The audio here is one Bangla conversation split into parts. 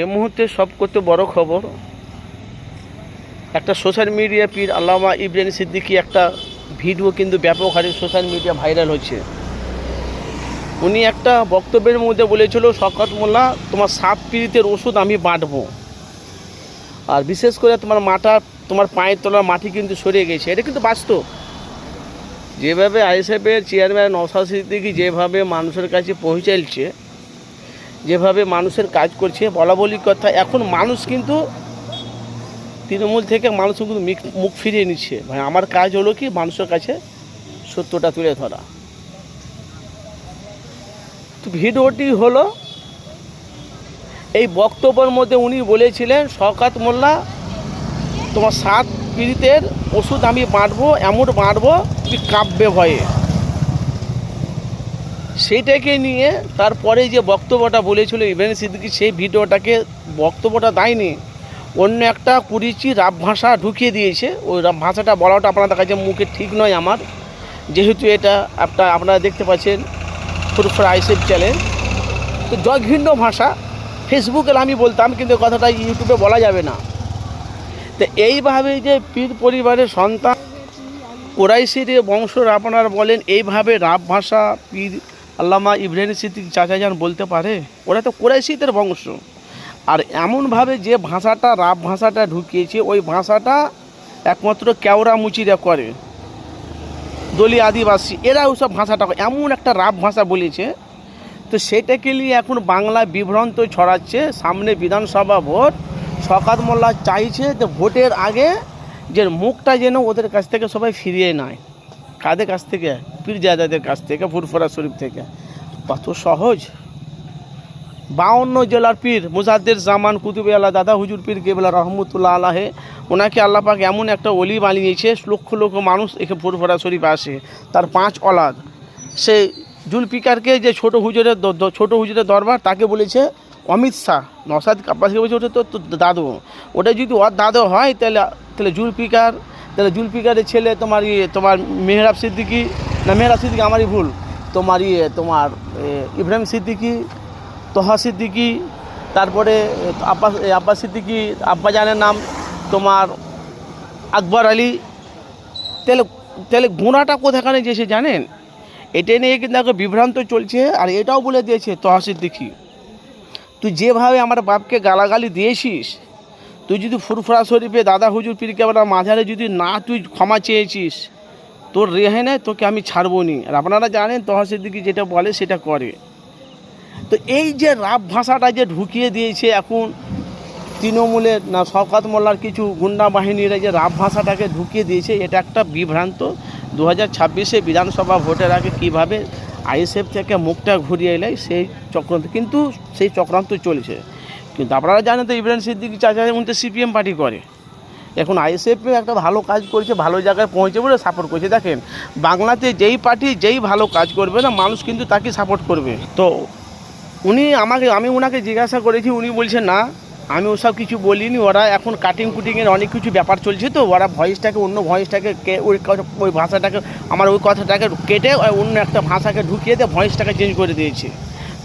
এই মুহূর্তে সব করতে বড় খবর, একটা সোশ্যাল মিডিয়া পীর আল্লামা ইব্রাহিম সিদ্দিকি একটা ভিডিও কিন্তু ব্যাপক হারে সোশ্যাল মিডিয়া ভাইরাল হচ্ছে উনি একটা বক্তব্যের মধ্যে বলেছিল, শকত মোল্লা, তোমার সাপ পীড়িতের ওষুধ আমি বাঁটবো। আর বিশেষ করে তোমার মাটা তোমার পায়ের তলার মাটি কিন্তু সরে গেছে। এটা কিন্তু বাস্তব। যেভাবে আইএসএফের চেয়ারম্যান নওশাদ সিদ্দিকি যেভাবে মানুষের কাছে পৌঁছাইছে যেভাবে মানুষের কাজ করছে, বলা বলি কথা, এখন মানুষ কিন্তু তৃণমূল থেকে মানুষ কিন্তু মুখ ফিরিয়ে নিচ্ছে। ভাই, আমার কাজ হলো কি, মানুষের কাছে সত্যটা তুলে ধরা। তো ভিডিওটি হলো এই বক্তব্যের মধ্যে উনি বলেছিলেন, শওকাত মোল্লা, তোমার সাত পীড়িতের ওষুধ আমি বাঁটবো, এমন বাঁটবো কি কাঁপবে ভয়ে। সেইটাকে নিয়ে তারপরে যে বক্তব্যটা বলেছিল ইভেন সিদ্দিকি, সেই ভিডিওটাকে বক্তব্যটা দেয়নি। অন্য একটা কুড়িচি রাব ভাষা ঢুকিয়ে দিয়েছে। ওই রাব ভাষাটা বলাটা আপনাদের কাছে মুখে ঠিক নয় আমার। যেহেতু এটা একটা আপনারা দেখতে পাচ্ছেন ফুরফুর আইসেফ চ্যানেল তো জঘিন্য ভাষা। ফেসবুকে আমি বলতাম, কিন্তু কথাটা ইউটিউবে বলা যাবে না। তো এইভাবে যে পীর পরিবারের সন্তান কোরাইশির বংশর আপনারা বলেন, এইভাবে রাব ভাষা, পীর আল্লামা ইব্রাহিম সিদ্দিক চাচা যান বলতে পারে, ওরা তো কোরাইশিদের বংশ। আর এমনভাবে যে ভাষাটা, রাব ভাষাটা ঢুকিয়েছে, ওই ভাষাটা একমাত্র কেওড়া মুচিরা করে। দলি আদিবাসী, এরা ওসব ভাষাটা এমন একটা রাব ভাষা বলেছে। তো সেটাকে নিয়ে এখন বাংলা বিভ্রান্ত ছড়াচ্ছে। সামনে বিধানসভা ভোট। শকাত মোল্লা চাইছে যে ভোটের আগে যে মুখটা যেন ওদের কাছ থেকে সবাই ফিরিয়ে নেয়। কাদের কাছ থেকে? পীরজাদাদের কাছ থেকে, ফুরফুরা শরীফ থেকে। কত সহজ। বাউন্ন জেলার পীর মুজাদ্দের জামান কুতুবে আল্লাহ, দাদা হুজুর পীর কেবলা রহমতুল্লাহ আলাহে ওনাকে আল্লাহ পাক এমন একটা অলি বানিয়েছে, লক্ষ লক্ষ মানুষ এখানে ফুরফুরা শরীফ আসে। তার পাঁচ অলাদ। সে জুলপিকারকে যে ছোট হুজুরের ছোট হুজুরের দরবার, তাকে বলেছে, অমিত শাহ নসাদ কাপাসকে বলছে, ওটা তো দাদু। ওটা যদি ওর দাদু হয়, তাহলে তাহলে জুলপিকার তাহলে জুলফিকারের ছেলে তোমার ইয়ে তোমার মেহরাব সিদ্দিকি, না মেহরাব সিদ্দিকি আমারই ভুল, তোমার ইয়ে তোমার ইব্রাহিম সিদ্দিকি, তোহা সিদ্দিকি, তারপরে আব্বাস আব্বাস সিদ্দিকি আব্বাজানের নাম তোমার আকবর আলী। তাহলে তাহলে গুণাটা কোথাখানে যেছে জানেন? এটা নিয়ে কিন্তু এখন বিভ্রান্ত চলছে, আর এটাও বলে দিয়েছে তোহা সিদ্দিকি। তুই যেভাবে আমার বাপকে গালাগালি দিয়েছিস তুই যদি ফুরফুরা শরীফে দাদা হুজুর পীর কেবলা মাঝারে যদি না তুই ক্ষমা চেয়েছিস, তোর রেহে নেয় তোকে আমি ছাড়বো নি আর আপনারা জানেন তোহা সিদ্দিকি যেটা বলে সেটা করে। তো এই যে রাব ভাষাটা যে ঢুকিয়ে দিয়েছে এখন তৃণমূলের না শওকাত মোল্লার কিছু গুন্ডা বাহিনীরা যে রাব ভাষাটাকে ঢুকিয়ে দিয়েছে, এটা একটা বিভ্রান্ত। দু হাজার ছাব্বিশে বিধানসভা ভোটের আগে কীভাবে আইএসএফ থেকে মুখটা ঘুরিয়ে এলে সেই চক্রান্ত কিন্তু সেই চক্রান্ত চলছে। কিন্তু আপনারা জানেন তো ইব্রাহিম সিদ্দিকি চাচা উনি তো সিপিএম পার্টি করে। এখন আইএসএফ একটা ভালো কাজ করছে, ভালো জায়গায় পৌঁছে বলে সাপোর্ট করছে। দেখেন, বাংলাতে যেই পার্টি যেই ভালো কাজ করবে না, মানুষ কিন্তু তাকে সাপোর্ট করবে। তো উনি আমাকে, আমি ওনাকে জিজ্ঞাসা করেছি, উনি বলছেন না, আমি ওসব কিছু বলিনি। ওরা এখন কাটিং কুটিংয়ের অনেক কিছু ব্যাপার চলছে তো, ওরা ভয়েসটাকে অন্য ভয়েসটাকে ওই ওই ভাষাটাকে, আমার ওই কথাটাকে কেটে, অন্য একটা ভাষাকে ঢুকিয়ে দিয়ে ভয়েসটাকে চেঞ্জ করে দিয়েছে।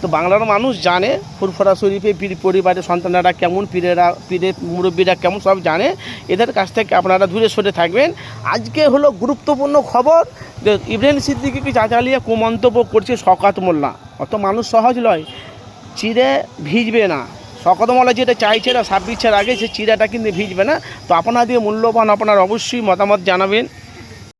তো বাংলার মানুষ জানে, ফুরফুরা শরীফে পীর পরিবারের সন্তানেরা কেমন, পীরেরা, পীরের মুরব্বীরা কেমন সব জানে। এদের কাছ থেকে আপনারা দূরে সরে থাকবেন। আজকে হলো গুরুত্বপূর্ণ খবর যে ইব্রাহিম সিদ্দিকিকে চাচালিয়া কুমন্তব্য করছে শকাত মোল্লা। অত মানুষ সহজ নয়, চিড়ে ভিজবে না। সকদমলা যেটা চাইছে না, ছাব্বিশের আগে সে চিড়াটা কিন্তু ভিজবে না। তো আপনাদের মূল্যবান আপনার অবশ্যই মতামত জানাবেন।